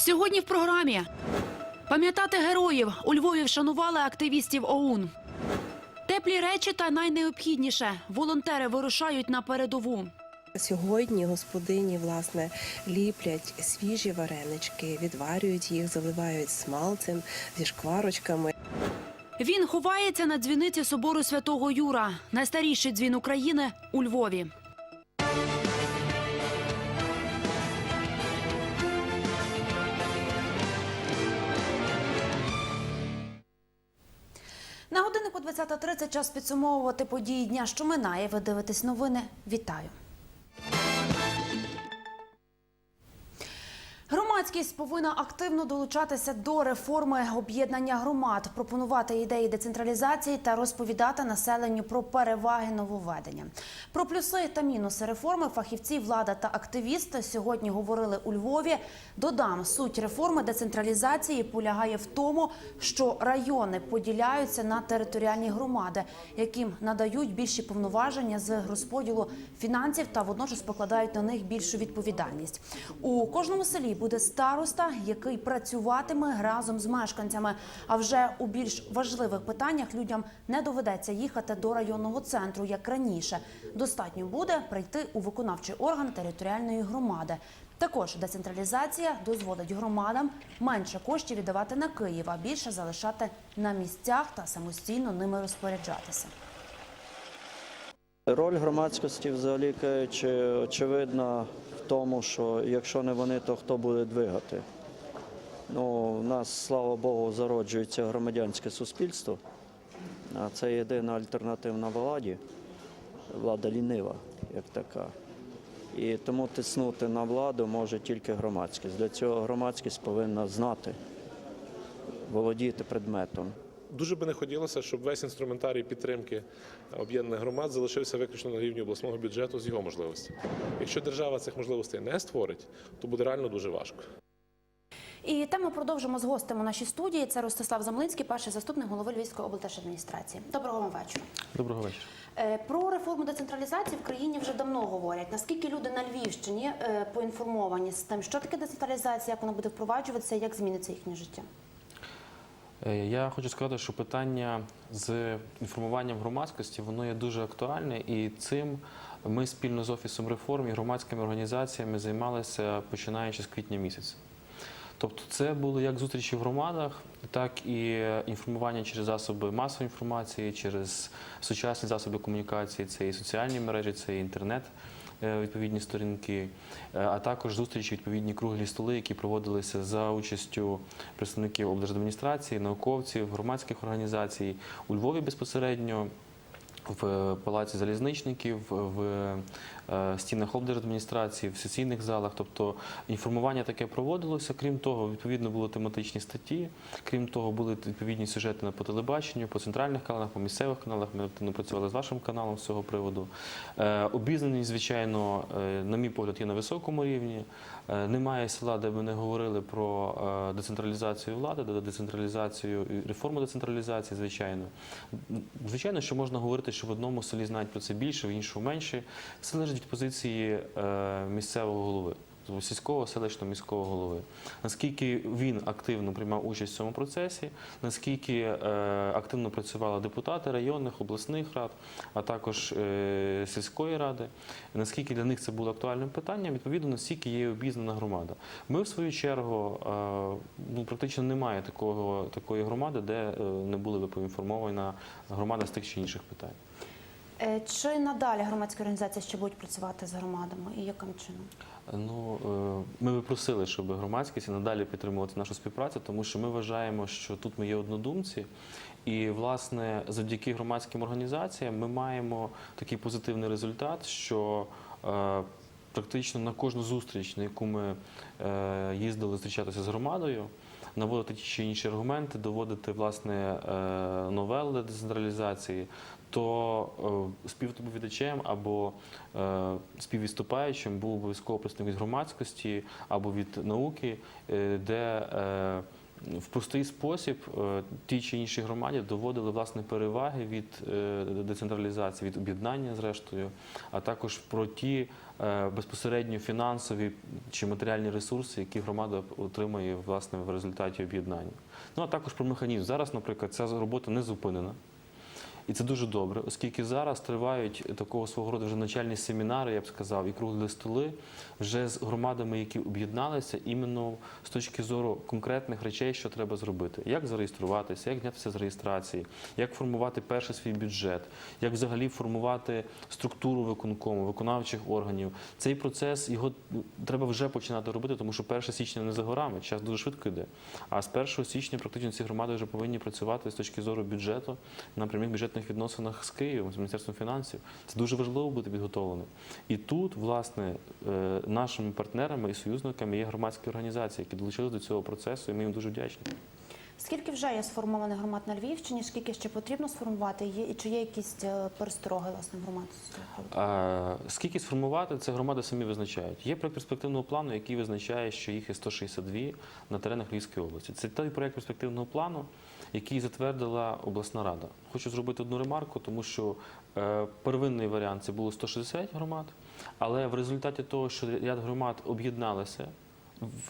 Сьогодні в програмі пам'ятати героїв у Львові вшанували активістів ОУН. Теплі речі та найнеобхідніше волонтери вирушають на передову. Сьогодні господині власне ліплять свіжі варенички, відварюють їх, заливають смалцем зі шкварочками. Він ховається на дзвіниці собору святого Юра, найстаріший дзвін України у Львові. 20.30 час підсумовувати події дня, що минає. Ви дивитесь новини. Вітаю. Громадськість повинна активно долучатися до реформи об'єднання громад, пропонувати ідеї децентралізації та розповідати населенню про переваги нововведення. Про плюси та мінуси реформи фахівці, влада та активісти сьогодні говорили у Львові. Додам, суть реформи децентралізації полягає в тому, що райони поділяються на територіальні громади, яким надають більші повноваження з розподілу фінансів та водночас покладають на них більшу відповідальність. У кожному селі буде староста, який працюватиме разом з мешканцями. А вже у більш важливих питаннях людям не доведеться їхати до районного центру, як раніше. Достатньо буде прийти у виконавчий орган територіальної громади. Також децентралізація дозволить громадам менше коштів віддавати на Київ, а більше залишати на місцях та самостійно ними розпоряджатися. Роль громадськості, взагалі кажучи, очевидна в тому, що якщо не вони, то хто буде двигати? Ну, у нас, слава Богу, зароджується громадянське суспільство, а це єдина альтернативна владі, влада лінива, як така. І тому тиснути на владу може тільки громадськість. Для цього громадськість повинна знати, володіти предметом. Дуже би не хотілося, щоб весь інструментарій підтримки об'єднаних громад залишився виключно на рівні обласного бюджету з його можливостей. Якщо держава цих можливостей не створить, то буде реально дуже важко. І тему продовжимо з гостем у нашій студії. Це Ростислав Замлинський, перший заступник голови Львівської облдержадміністрації. Доброго вам вечора. Доброго вечора. Е, Про реформу децентралізації в країні вже давно говорять. Наскільки люди на Львівщині е, поінформовані з тим, що таке децентралізація, як вона буде впроваджуватися, як зміниться їхнє життя? Е, Я хочу сказати, що питання з інформуванням громадськості воно є дуже актуальне, і цим ми спільно з офісом реформ і громадськими організаціями займалися починаючи з квітня місяця. Тобто, це були як зустрічі в громадах, так і інформування через засоби масової інформації, через сучасні засоби комунікації, це і соціальні мережі, це і інтернет. Е, Відповідні сторінки, е, а також зустрічі, відповідні круглі столи, які проводилися за участю представників облдержадміністрації, науковців, громадських організацій у Львові безпосередньо. В палаці залізничників, в е, стінах облдержадміністрації, в сесійних залах. Тобто інформування таке проводилося. Крім того, відповідно були тематичні статті. Крім того, були відповідні сюжети на по телебаченню, по центральних каналах, по місцевих каналах. Ми активно працювали з вашим каналом з цього приводу. Е, Обізнаність, звичайно, е, на мій погляд, є на високому рівні. Е, Немає села, де ми не говорили про е, децентралізацію влади, де децентралізацію реформу децентралізації, звичайно. Звичайно, що можна говорити, що в одному селі знають про це більше, в іншому менше. Все залежить позиції е, місцевого голови. Сільського селищного міського голови, наскільки він активно приймав участь в цьому процесі, наскільки е, активно працювали депутати районних, обласних рад, а також е, сільської ради, наскільки для них це було актуальним питанням, відповідно, наскільки є обізнана громада. Ми, в свою чергу, ну, практично немає такого, такої громади, де не були би поінформована громада з тих чи інших питань. Е, Чи надалі громадські організації ще будуть працювати з громадами і яким чином? Ну, е, ми би просили, щоб громадськість надалі підтримувати нашу співпрацю, тому що ми вважаємо, що тут ми є однодумці, і власне завдяки громадським організаціям ми маємо такий позитивний результат, що е, практично на кожну зустріч, на яку ми е, їздили зустрічатися з громадою. Наводити ті чи інші аргументи, доводити власне е, новели децентралізації, то е, співдоповідачем або е, співвіступаючим був обов'язково представник від громадськості або від науки, е, де в простий спосіб ті чи інші громаді доводили власне переваги від децентралізації, від об'єднання зрештою, а також про ті безпосередньо фінансові чи матеріальні ресурси, які громада отримає власне в результаті об'єднання. Ну а також про механізм. Зараз, наприклад, ця робота не зупинена. І це дуже добре, оскільки зараз тривають такого свого роду вже начальні семінари, я б сказав, і круглі столи вже з громадами, які об'єдналися, іменно з точки зору конкретних речей, що треба зробити, як зареєструватися, як знятися з реєстрації, як формувати перший свій бюджет, як взагалі формувати структуру виконкому, виконавчих органів. Цей процес його треба вже починати робити, тому що 1 січня не за горами, час дуже швидко йде. А з 1 січня практично ці громади вже повинні працювати з точки зору бюджету на прямих бюджетних відносинах з Києвом, з Міністерством фінансів. Це дуже важливо бути підготовленим. І тут, власне, е, нашими партнерами і союзниками є громадські організації, які долучилися до цього процесу, і ми їм дуже вдячні. Скільки вже є сформованих громад на Львівщині? Скільки ще потрібно сформувати? Є і чи є якісь е, перестороги власне громад? Скільки сформувати, це громади самі визначають. Є проєкт перспективного плану, який визначає, що їх є 162 на теренах Львівської області. Це той проєкт перспективного плану, який затвердила обласна рада. Хочу зробити одну ремарку, тому що е, первинний варіант це було 160 громад, але в результаті того, що ряд громад об'єдналися,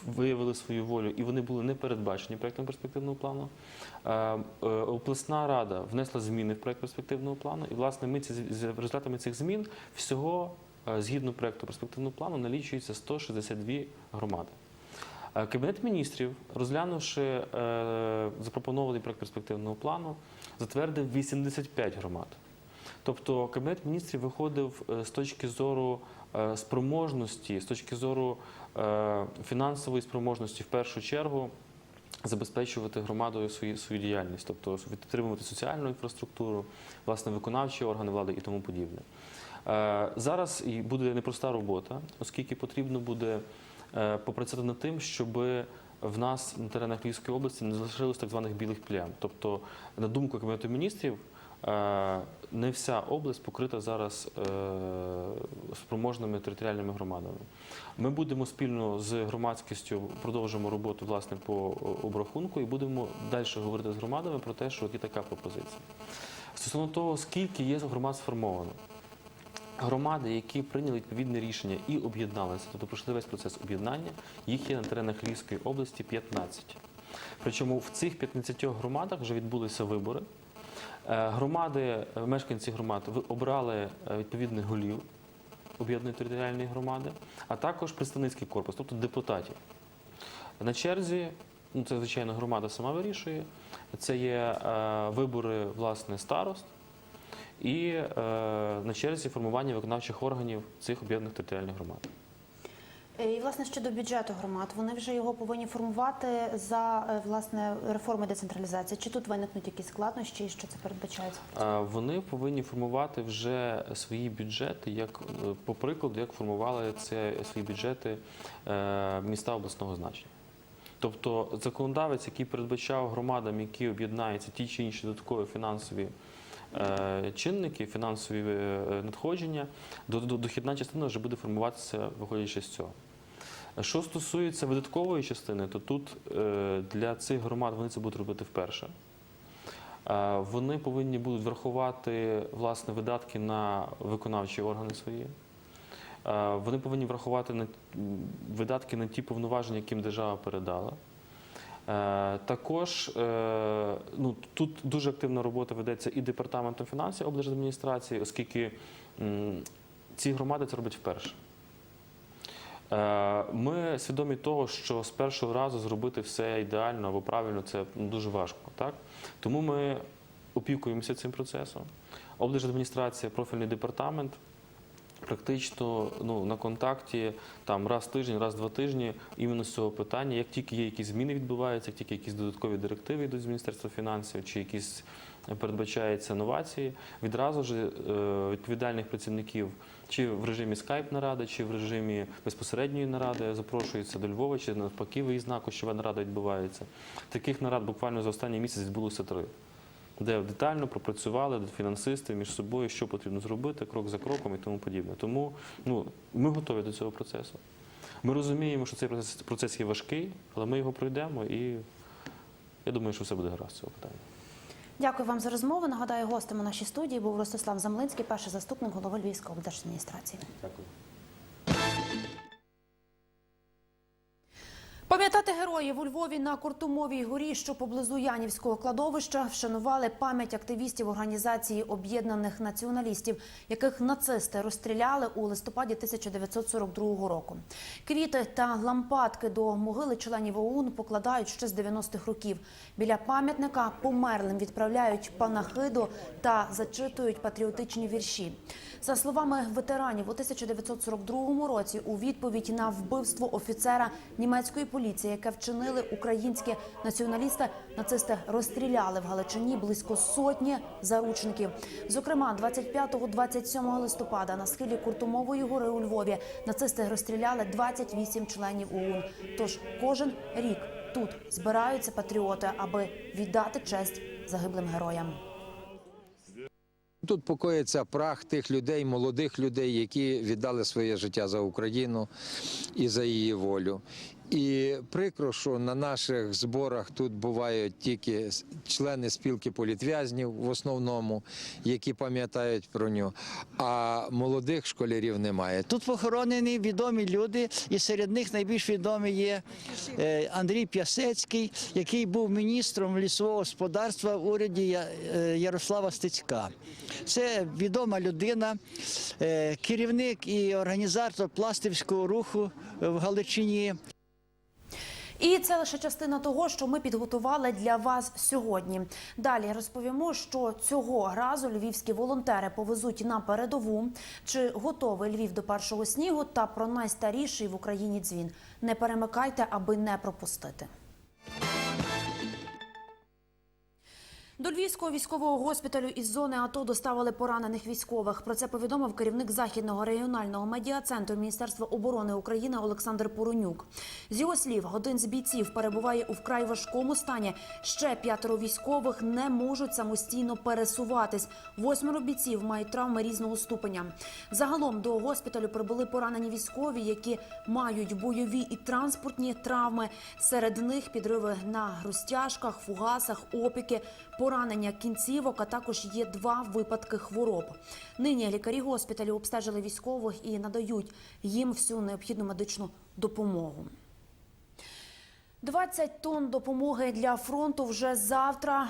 виявили свою волю, і вони були не передбачені проєктом перспективного плану. Е, е, Обласна рада внесла зміни в проєкт перспективного плану, і власне ми ці з результатами цих змін всього згідно проєкту перспективного плану налічується 162 громади. Е, Кабінет міністрів, розглянувши е, запропонований проєкт перспективного плану, затвердив 85 громад. Тобто Кабінет міністрів виходив е, з точки зору спроможності, з точки зору фінансової спроможності в першу чергу забезпечувати громадою свою, свою діяльність, тобто підтримувати соціальну інфраструктуру, власне, виконавчі органи влади і тому подібне. Зараз буде непроста робота, оскільки потрібно буде попрацювати над тим, щоб в нас на теренах Львівської області не залишилось так званих білих плям. Тобто, на думку Кабінету міністрів, е, не вся область покрита зараз е, спроможними територіальними громадами. Ми будемо спільно з громадськістю продовжимо роботу власне по обрахунку і будемо далі говорити з громадами про те, що є така пропозиція. Стосовно того, скільки є громад сформовано. Громади, які прийняли відповідне рішення і об'єдналися, тобто пройшли весь процес об'єднання, їх є на теренах Львівської області 15. Причому в цих 15 громадах вже відбулися вибори. Е, Громади, е, мешканці громад обрали е, відповідних голів об'єднаної територіальної громади, а також представницький корпус, тобто депутатів. На черзі, ну це звичайно громада сама вирішує. Це є вибори власне старост і е, на черзі формування виконавчих органів цих об'єднаних територіальних громад. Е, І власне щодо бюджету громад, вони вже його повинні формувати за е, власне реформи децентралізації. Чи тут виникнуть якісь складнощі, і що це передбачається? Вони повинні формувати вже свої бюджети, як е, по прикладу, як формували це свої бюджети міста обласного значення. Тобто законодавець, який передбачав громадам, які об'єднаються ті чи інші додаткові фінансові чинники, фінансові е, надходження, до- до- дохідна частина вже буде формуватися виходячи з цього. Що стосується видаткової частини, то тут е, для цих громад вони це будуть робити вперше. Е, Вони повинні будуть врахувати власне видатки на виконавчі органи свої. Е, Вони повинні врахувати видатки на ті повноваження, які їм держава передала. Е, Також е, ну, тут дуже активна робота ведеться і департаментом фінансів облдержадміністрації, оскільки ці громади це роблять вперше. Е, Ми свідомі того, що з першого разу зробити все ідеально або правильно це дуже важко. Так? Тому ми опікуємося цим процесом. Облдержадміністрація, профільний департамент практично ну, на контакті там, раз в тиждень, раз два тижні іменно з цього питання. Як тільки є якісь зміни відбуваються, як тільки якісь додаткові директиви йдуть з Міністерства фінансів, чи якісь е, передбачаються новації, відразу ж е, відповідальних працівників чи в режимі скайп наради, чи в режимі безпосередньої наради запрошуються до Львова, чи навпаки виїзна кощова нарада відбувається. Таких нарад буквально за останній місяць відбулося три. Де детально пропрацювали фінансисти між собою, що потрібно зробити, крок за кроком і тому подібне. Тому ну, ми готові до цього процесу. Ми розуміємо, що цей процес, процес є важкий, але ми його пройдемо і Я думаю, що все буде гаразд з цього питання. Дякую вам за розмову. Нагадаю, гостем у нашій студії був Ростислав Замлинський, перший заступник голови Львівської облдержадміністрації. Дякую. Героїв у Львові на Куртумовій горі, що поблизу Янівського кладовища, вшанували пам'ять активістів організації об'єднаних націоналістів, яких нацисти розстріляли у листопаді 1942 року. Квіти та лампадки до могили членів ОУН покладають ще з 90-х років. Біля пам'ятника померлим відправляють панахиду та зачитують патріотичні вірші. За словами ветеранів, у 1942 році у відповідь на вбивство офіцера німецької поліції, яке вчинили українські націоналісти, нацисти розстріляли в Галичині близько сотні заручників. Зокрема, 25-27 листопада на схилі Куртумової гори у Львові нацисти розстріляли 28 членів ОУН. Тож кожен рік тут збираються патріоти, аби віддати честь загиблим героям. Тут покоїться прах тих людей, молодих людей, які віддали своє життя за Україну і за її волю. І прикро, що на наших зборах тут бувають тільки члени спілки політв'язнів в основному, які пам'ятають про нього, а молодих школярів немає. Тут похоронені відомі люди, і серед них найбільш відомий є е, Андрій П'ясецький, який був міністром лісового господарства в уряді е, Ярослава Стецька. Це відома людина, е, керівник і організатор пластивського руху в Галичині. І це лише частина того, що ми підготували для вас сьогодні. Далі розповімо, що цього разу львівські волонтери повезуть на передову, чи готовий Львів до першого снігу, та про найстаріший в Україні дзвін. Не перемикайте, аби не пропустити. До Львівського військового госпіталю із зони АТО доставили поранених військових. Про це повідомив керівник західного регіонального медіа-центру Міністерства оборони України Олександр Поронюк. З його слів, один з бійців перебуває у вкрай важкому стані. Ще п'ятеро військових не можуть самостійно пересуватись. Восьмеро бійців мають травми різного ступеня. Загалом до госпіталю прибули поранені військові, які мають бойові і транспортні травми. Серед них підриви на розтяжках, фугасах, опіки, поранення кінцівок, а також є два випадки хвороб. Нині лікарі госпіталю обстежили військових і надають їм всю необхідну медичну допомогу. 20 тонн допомоги для фронту вже завтра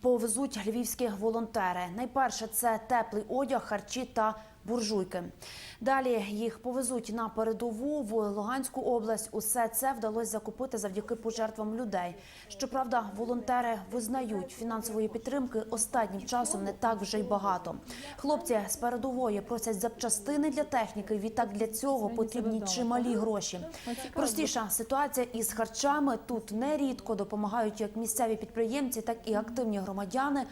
повезуть львівські волонтери. Найперше це теплий одяг, харчі та буржуйки. Далі їх повезуть на передову в Луганську область. Усе це вдалося закупити завдяки пожертвам людей. Щоправда, волонтери визнають, фінансової підтримки останнім часом не так вже й багато. Хлопці з передової просять запчастини для техніки. Відтак для цього потрібні чималі гроші. Простіша ситуація із харчами тут нерідко допомагають як місцеві підприємці, так і активні громадяни.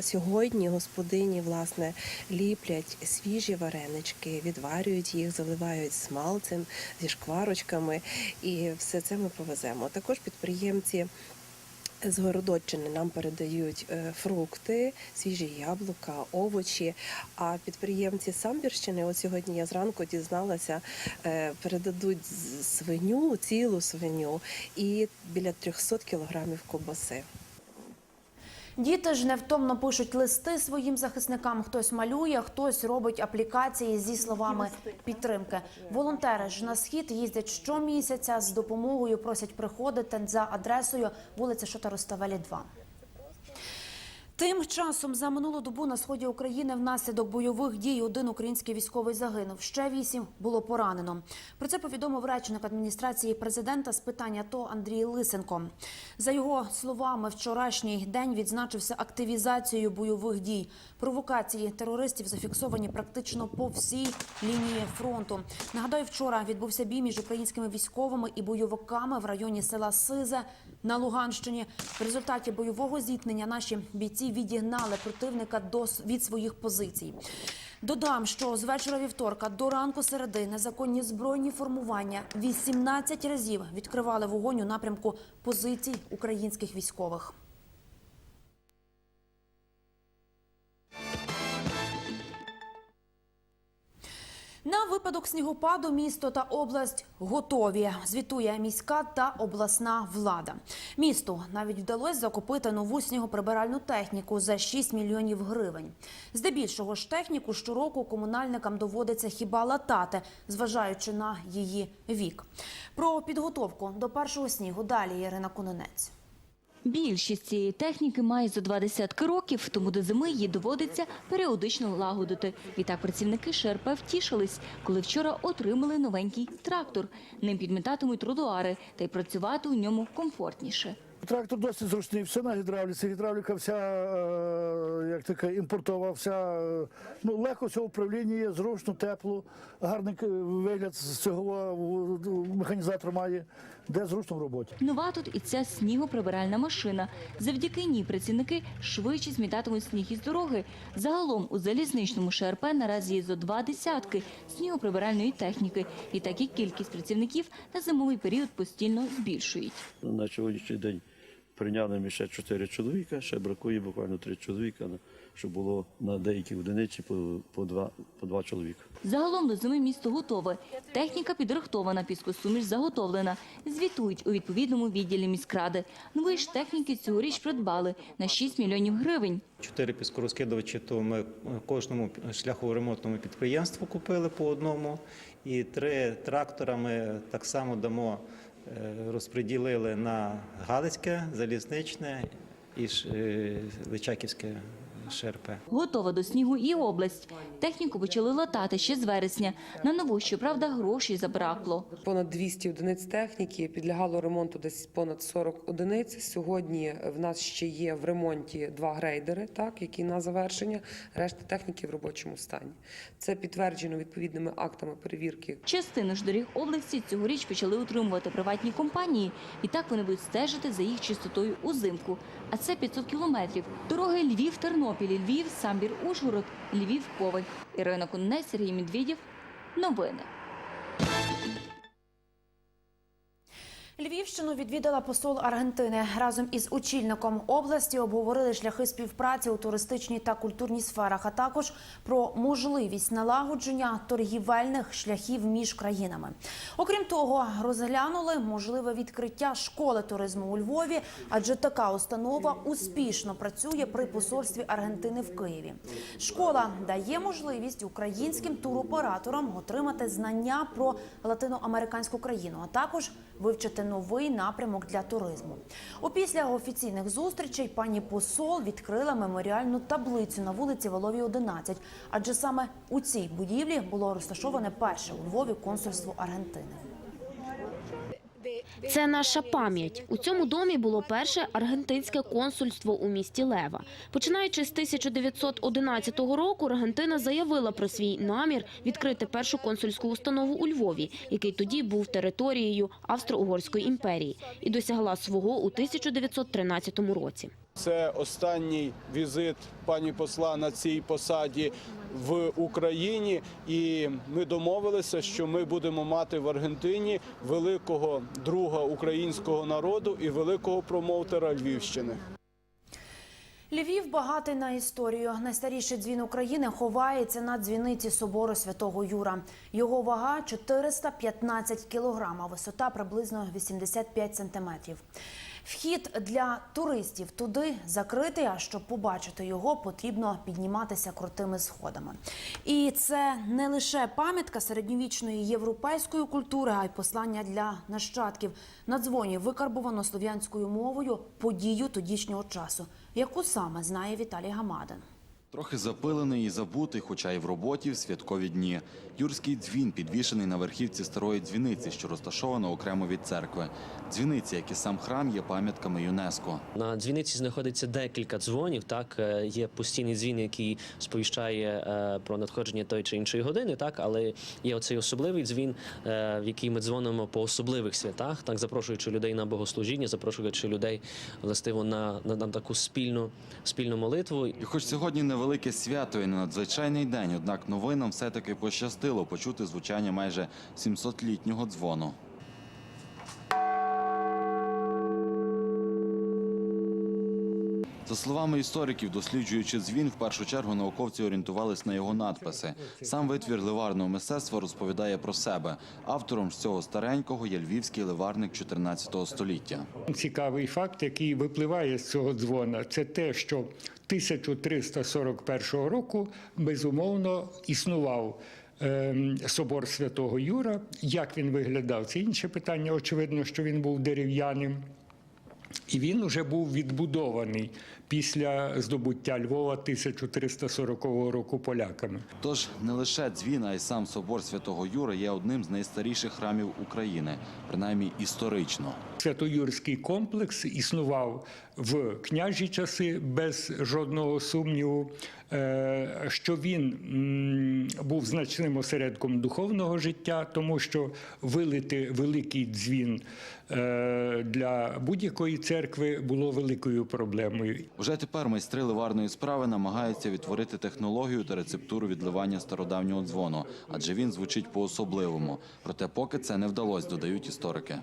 Сьогодні господині власне ліплять свіжі варенички, відварюють їх, заливають смалцем зі шкварочками, і все це ми повеземо. Також підприємці. З Городоччини нам передають е, фрукти, свіжі яблука, овочі. А підприємці Самбірщини, от сьогодні я зранку дізналася, е, передадуть свиню, цілу свиню і біля 300 кілограмів ковбаси. Діти ж невтомно пишуть листи своїм захисникам. Хтось малює, хтось робить аплікації зі словами підтримки. Волонтери ж на схід їздять щомісяця з допомогою. Просять приходити за адресою вулиця Шотароставелі 2. Тим часом за минулу добу на сході України внаслідок бойових дій один український військовий загинув. Ще вісім було поранено. Про це повідомив речник адміністрації президента з питання АТО Андрій Лисенко. За його словами, вчорашній день відзначився активізацією бойових дій. Провокації терористів зафіксовані практично по всій лінії фронту. Нагадаю, вчора відбувся бій між українськими військовими і бойовиками в районі села Сизе на Луганщині. В результаті бойового зіткнення наші бійці відігнали противника до від своїх позицій. Додам, що з вечора вівторка до ранку середи незаконні збройні формування 18 разів відкривали вогонь у напрямку позицій українських військових. На випадок снігопаду місто та область готові. Звітує міська та обласна влада. Місту навіть вдалося закупити нову снігоприбиральну техніку за 6 мільйонів гривень. Здебільшого ж техніку щороку комунальникам доводиться хіба латати, зважаючи на її вік. Про підготовку до першого снігу далі Ірина Кононець. Більшість цієї техніки має за два десятки років, тому до зими її доводиться періодично лагодити. Відтак працівники ШРП втішились, коли вчора отримали новенький трактор. Ним підмітатимуть тротуари та й працювати у ньому комфортніше. Трактор досить зручний, все на гідравліці. Гідравліка вся, е, як така, імпортова, вся е, ну, легко все управління є, зручно, тепло, гарний е, вигляд з цього механізатор має, де зручно в роботі. Нова тут і ця снігоприбиральна машина. Завдяки ній працівники швидше змітатимуть сніг із дороги. Загалом у залізничному ШРП наразі є зо два десятки снігоприбиральної техніки. І так і кількість працівників на зимовий період постійно збільшують. На сьогоднішній день прийняли ми ще 4 чоловіка, ще бракує буквально 3 чоловіка, щоб було на деякі одиниці по, по, два, по два чоловіка. Загалом до зими місто готове. Техніка підрихтована, піскосуміш заготовлена. Звітують у відповідному відділі міськради. Нової ж техніки цьогоріч придбали на 6 мільйонів гривень. Чотири піскорозкидувачі, то ми кожному шляхоремонтному підприємству купили по одному. І три трактора ми так само дамо, е, розподілили на Галицьке, Залізничне і е, Личаківське ШРП. Готова до снігу і область. Техніку почали латати ще з вересня. На нову, щоправда, грошей забракло. Понад 200 одиниць техніки підлягало ремонту десь понад 40 одиниць. Сьогодні в нас ще є в ремонті два грейдери, так які на завершення. Решта техніки в робочому стані. Це підтверджено відповідними актами перевірки Частину ж доріг області цьогоріч почали утримувати приватні компанії. І так вони будуть стежити за їх чистотою узимку. А це 500 кілометрів. Дороги Львів-Тернопіль, Львів, Самбір-Ужгород, Львів-Коваль. Ірина Коннець, Сергій Медведєв. Новини. Львівщину відвідала посол Аргентини. Разом із очільником області обговорили шляхи співпраці у туристичній та культурній сферах, а також про можливість налагодження торгівельних шляхів між країнами. Окрім того, розглянули можливе відкриття школи туризму у Львові, адже така установа успішно працює при посольстві Аргентини в Києві. Школа дає можливість українським туроператорам отримати знання про латиноамериканську країну, а також вивчити новий напрямок для туризму. Опісля офіційних зустрічей пані посол відкрила меморіальну таблицю на вулиці Воловій 11, адже саме у цій будівлі було розташоване перше у Львові консульство Аргентини. Це наша пам'ять. У цьому домі було перше аргентинське консульство у місті Лева. Починаючи з 1911 року, Аргентина заявила про свій намір відкрити першу консульську установу у Львові, який тоді був територією Австро-Угорської імперії, і досягла свого у 1913 році. Це останній візит пані посла на цій посаді в Україні, і ми домовилися, що ми будемо мати в Аргентині великого друга українського народу і великого промоутера Львівщини. Львів багатий на історію. Найстаріший дзвін України ховається на дзвіниці собору святого Юра. Його вага 415 кілограм, а висота приблизно 85 сантиметрів. Вхід для туристів туди закритий, а щоб побачити його, потрібно підніматися крутими сходами. І це не лише пам'ятка середньовічної європейської культури, а й послання для нащадків. На дзвоні викарбовано слов'янською мовою подію тодішнього часу, яку саме знає Віталій Гамадин. Трохи запилений і забутий, хоча й в роботі в святкові дні. Юрський дзвін підвішений на верхівці старої дзвіниці, що розташована окремо від церкви. Дзвіниця, як і сам храм, є пам'ятками ЮНЕСКО. На дзвіниці знаходиться декілька дзвонів. Так Е, є постійний дзвін, який сповіщає е, про надходження тої чи іншої години. Так, але є оцей особливий дзвін, е, в який ми дзвонимо по особливих святах, так запрошуючи людей на богослужіння, запрошуючи людей властиво на, на, на таку спільну спільну молитву. І хоч сьогодні невелике свято і надзвичайний день, однак новинам все-таки пощастило почути звучання майже 700-літнього дзвону. За словами істориків, досліджуючи дзвін, в першу чергу науковці орієнтувались на його надписи. Сам витвір ливарного мистецтва розповідає про себе. Автором ж цього старенького є львівський ливарник 14 століття. Цікавий факт, який випливає з цього дзвона, це те, що 1341 року безумовно існував ем, собор святого Юра. Як він виглядав, це інше питання. Очевидно, що він був дерев'яним. І він уже був відбудований після здобуття Львова 1340 року поляками. Тож не лише дзвін, а й сам собор святого Юра є одним з найстаріших храмів України, принаймні історично. Святоюрський комплекс існував в княжі часи без жодного сумніву, що він був значним осередком духовного життя, тому що вилити великий дзвін е, для будь-якої церкви було великою проблемою. Вже тепер майстри ливарної справи намагаються відтворити технологію та рецептуру відливання стародавнього дзвону, адже він звучить по-особливому. Проте поки це не вдалося, додають історики.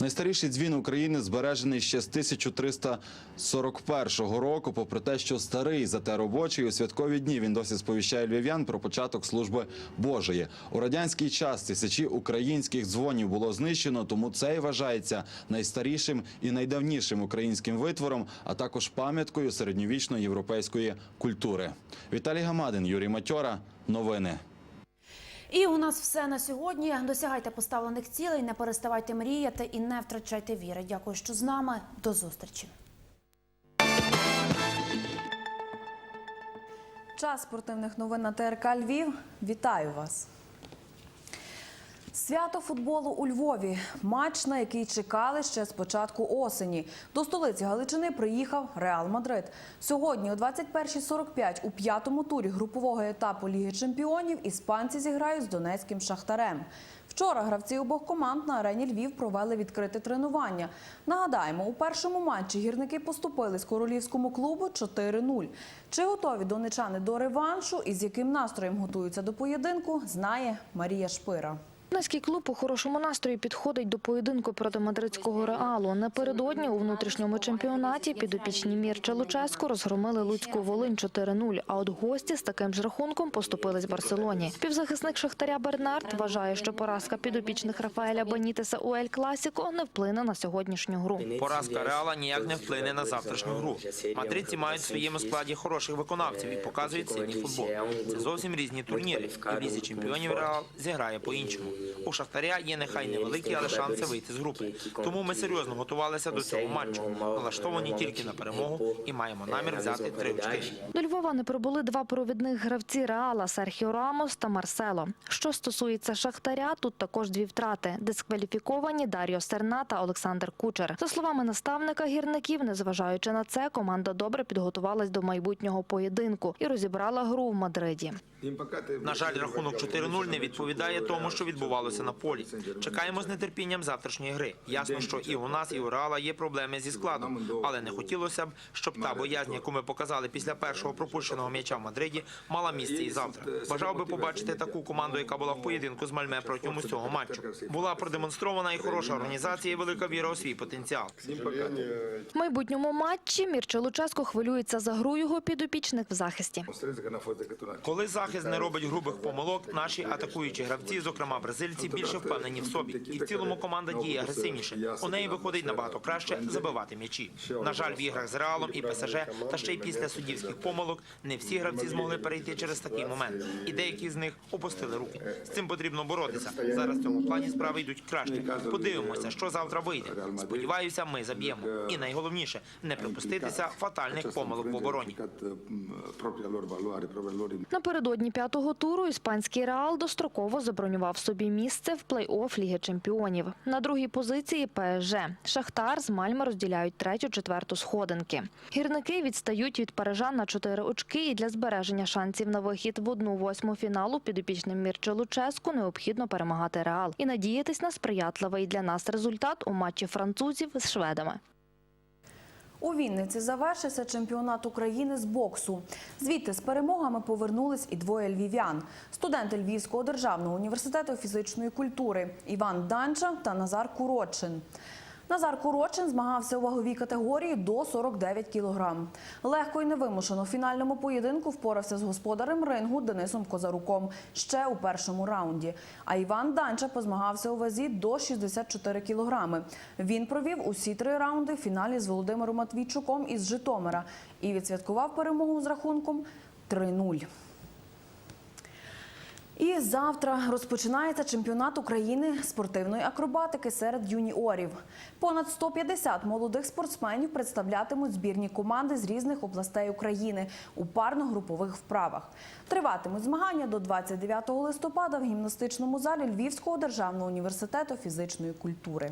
Найстаріший дзвін України збережений ще з 1341 року. Попри те, що старий, зате робочий у святкові дні він досі сповіщає львів'ян про початок служби Божої. У радянський час тисячі українських дзвонів було знищено, тому цей вважається найстарішим і найдавнішим українським витвором, а також пам'яткою середньовічної європейської культури. Віталій Гамадин, Юрій Матьора. Новини. І у нас все на сьогодні. Досягайте поставлених цілей, не переставайте мріяти і не втрачайте віри. Дякую, що з нами. До зустрічі. Час спортивних новин на ТРК Львів. Вітаю вас. Свято футболу у Львові. Матч, на який чекали ще з початку осені. До столиці Галичини приїхав Реал Мадрид. Сьогодні о 21.45 у п'ятому турі групового етапу Ліги Чемпіонів іспанці зіграють з донецьким шахтарем. Вчора гравці обох команд на арені Львів провели відкрите тренування. Нагадаємо, у першому матчі гірники поступили з королівському клубу 4-0. Чи готові донечани до реваншу і з яким настроєм готуються до поєдинку, знає Марія Шпира. Донецький клуб у хорошому настрої підходить до поєдинку проти мадридського реалу. Напередодні у внутрішньому чемпіонаті підопічні Мірча Луческу розгромили Луцьку Волинь 4-0, а от гості з таким ж рахунком поступились Барселоні. Півзахисник Шахтаря Бернард вважає, що поразка підопічних Рафаеля Бенітеса у Ель Класіко не вплине на сьогоднішню гру. Поразка Реала ніяк не вплине на завтрашню гру. Мадридці мають в своєму складі хороших виконавців і показують сильний футбол. Це зовсім різні турніри. І лізі чемпіонів Реал зіграє по-іншому. У Шахтаря є нехай невеликі, але шанси вийти з групи. Тому ми серйозно готувалися до цього матчу. Налаштовані тільки на перемогу і маємо намір взяти три очки. До Львова не прибули два провідних гравці Реала Серхіо Рамос та Марсело. Що стосується Шахтаря, тут також дві втрати. Дискваліфіковані Даріо Серна та Олександр Кучер. За словами наставника гірників, незважаючи на це, команда добре підготувалась до майбутнього поєдинку і розібрала гру в Мадриді. На жаль, рахунок 4-0 не відповідає тому, що відбувалося на полі. Чекаємо з нетерпінням завтрашньої гри. Ясно, що і у нас, і у Реала є проблеми зі складом, але не хотілося б, щоб та боязнь, яку ми показали після першого пропущеного м'яча в Мадриді, мала місце і завтра. Бажав би побачити таку команду, яка була в поєдинку з Мальме протягом усього матчу. Була продемонстрована і хороша організація, і велика віра у свій потенціал. В майбутньому матчі Мірча Луческо хвилюється за гру його підопічних в захисті. Коли захист не робить грубих помилок, наші атакуючі гравці, зокрема бразильці, більше впевнені в собі. І в цілому команда діє агресивніше. У неї виходить набагато краще забивати м'ячі. На жаль, в іграх з Реалом і ПСЖ, та ще й після суддівських помилок, не всі гравці змогли перейти через такий момент. І деякі з них опустили руки. З цим потрібно боротися. Зараз в цьому плані справи йдуть краще. Подивимося, що завтра вийде. Сподіваюся, ми заб'ємо. І найголовніше не припуститися фатальних помилок в обороні. Напередодні п'ятого туру іспанський Реал достроково забронював собі місце в плей-офф Ліги Чемпіонів. На другій позиції ПСЖ. Шахтар з Мальми розділяють третю-четверту сходинки. Гірники відстають від парижан на чотири очки і для збереження шансів на вихід в одну восьму фіналу підопічним Мірче Луческу необхідно перемагати Реал і надіятись на сприятливий для нас результат у матчі французів з шведами. У Вінниці завершився чемпіонат України з боксу. Звідти з перемогами повернулись і двоє львів'ян. Студенти Львівського державного університету фізичної культури Іван Данча та Назар Курочин. Назар Курочин змагався у ваговій категорії до 49 кілограм. Легко і невимушено в фінальному поєдинку впорався з господарем рингу Денисом Козаруком ще у першому раунді. А Іван Данча позмагався у вазі до 64 кілограми. Він провів усі три раунди в фіналі з Володимиром Матвійчуком із Житомира і відсвяткував перемогу з рахунком 3-0. І завтра розпочинається чемпіонат України спортивної акробатики серед юніорів. Понад 150 молодих спортсменів представлятимуть збірні команди з різних областей України у парно-групових вправах. Триватимуть змагання до 29 листопада в гімнастичному залі Львівського державного університету фізичної культури.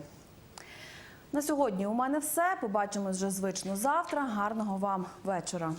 На сьогодні у мене все. Побачимось вже звично завтра. Гарного вам вечора.